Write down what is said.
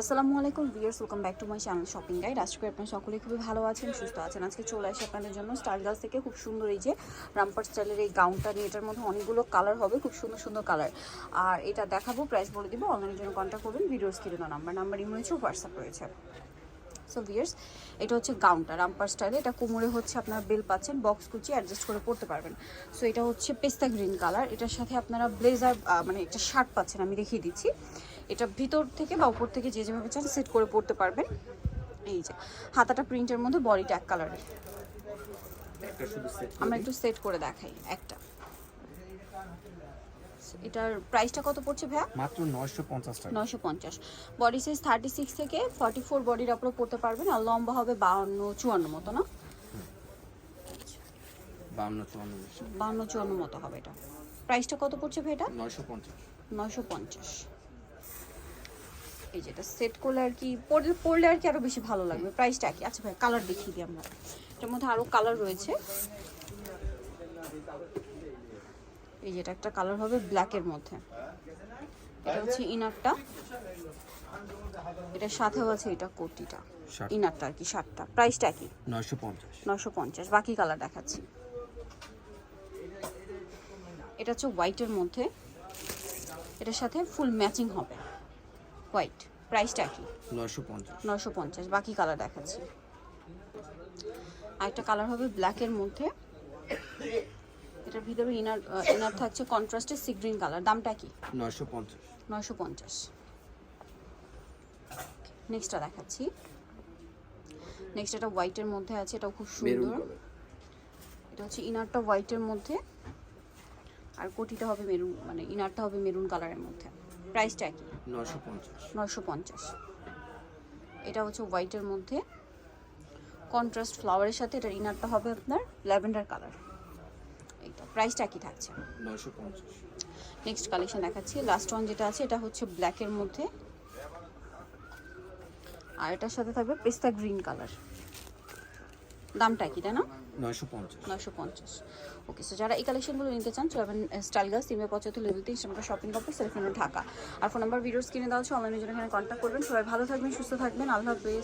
আসসালামু আলাইকুম viewers welcome back to my channel shopping guide আজকে করি আপনারা সকলেই খুবই ভালো আছেন, সুস্থ আছেন। আজকে চলে আসে আপনাদের জন্য স্টাইল গার্লস থেকে। খুব সুন্দর এই যে রামপার স্টাইলের এই গাউনটা নিয়ে, এটার মধ্যে অনেকগুলো কালার হবে, খুব সুন্দর সুন্দর কালার আর এটা দেখাবো প্রাইস বলে দিব অনলাইনের জন্য কন্ট্যাক্ট করবেন ভিডিও স্ক্রিনে নাম্বার নাম্বার ইমো রয়েছে হোয়াটসঅ্যাপ রয়েছে। সো ভিয়ার্স এটা হচ্ছে গাউনটা রামপার স্টাইলে এটা কোমরে হচ্ছে আপনারা বেল পাচ্ছেন বক্স কুচি অ্যাডজাস্ট করে পড়তে পারবেন। সো এটা হচ্ছে পেস্তা গ্রিন কালার এটার সাথে আপনারা ব্লেজার মানে একটা শার্ট পাচ্ছেন, আমি দেখিয়ে দিচ্ছি। এটা ভিতর থেকে বা উপর থেকে যে যেভাবে চান সেট করে পড়তে পারবেন। এই যে হাতাটা প্রিন্টের মধ্যে বডিটা এক কালারের। আমরা একটু সেট করে দেখাই একটা। এটার প্রাইসটা কত পড়ছে ভাইয়া? মাত্র 950 টাকা। নশো পঞ্চাশ। বডি সাইজ থার্টি সিক্স থেকে ফর্টি ফোর বডির আপনারা পড়তে পারবেন আর লম্বা হবে বাউন্ন চুয়ান্ন মতো না? 52 54 বাউন্ন চুয়ান্ন মতো হবে এটা। প্রাইসটা কত পড়ছে ভাই এটা? 950 নশো পঞ্চাশ। এই যেটা সেট করলে আর কি পরলে আর কি আরও বেশি ভালো লাগবে। প্রাইসটা কি আচ্ছা ভাই কালার দেখিয়ে দিই আমরা। এটার মধ্যে আরও কালার রয়েছে। এই যেটা একটা কালার হবে ব্ল্যাকের মধ্যে। এটা হচ্ছে ইনারটা এটার সাথেও আছে এটা কোটিটা। ইনারটা আর কি শার্টটা প্রাইসটা কি 950 নশো পঞ্চাশ। বাকি কালার দেখাচ্ছি। এটা হচ্ছে হোয়াইটের মধ্যে। এটার সাথে ফুল ম্যাচিং হবে। হোয়াইট প্রাইসটা কি? নশো পঞ্চাশ। বাকি কালার দেখাচ্ছি। আরেকটা কালার হবে ব্ল্যাকের মধ্যে। এটার ভিতরে ইনার ইনার থাকছে কন্ট্রাস্টের সি গ্রিন কালার দামটা কি? 950 নশো পঞ্চাশ। নেক্সটটা দেখাচ্ছি। নেক্সট এটা হোয়াইটের মধ্যে আছে এটাও খুব সুন্দর। এটা হচ্ছে ইনারটা হোয়াইটের মধ্যে। আর কোটিটা হবে মেরুন মানে ইনারটা হবে মেরুন কালারের মধ্যে। প্রাইসটা কি? 950 নশো পঞ্চাশ। এটা হচ্ছে হোয়াইটের মধ্যে। কন্ট্রাস্ট ফ্লাওয়ারের সাথে এটার ইনারটা হবে আপনার ল্যাভেন্ডার কালার। এইটা প্রাইসটা কি থাকছে? 950 নেক্সট কালেকশন দেখাচ্ছি। লাস্ট ওয়ান যেটা আছে এটা হচ্ছে ব্ল্যাকের মধ্যে। আর এটার সাথে থাকবে পেস্তা গ্রিন কালার। দামটা কি তাই না 950 নয়শো পঞ্চাশ। ওকে সো যারা এই কালেকশনগুলো নিতে চান স্টাইলগাস সিমে পঁচাত্তর লেভেল তিন আমরা শপিং কমপ্লেক্স সেলফোন ঢাকা আর ফোন নাম্বার ভিডিওস কিনে দেওয়া হচ্ছে অনলাইনের জন্য এখানে কন্ট্যাক্ট করবেন। সবাই ভালো থাকবেন সুস্থ থাকবেন। আল্লাহ হাফেজ।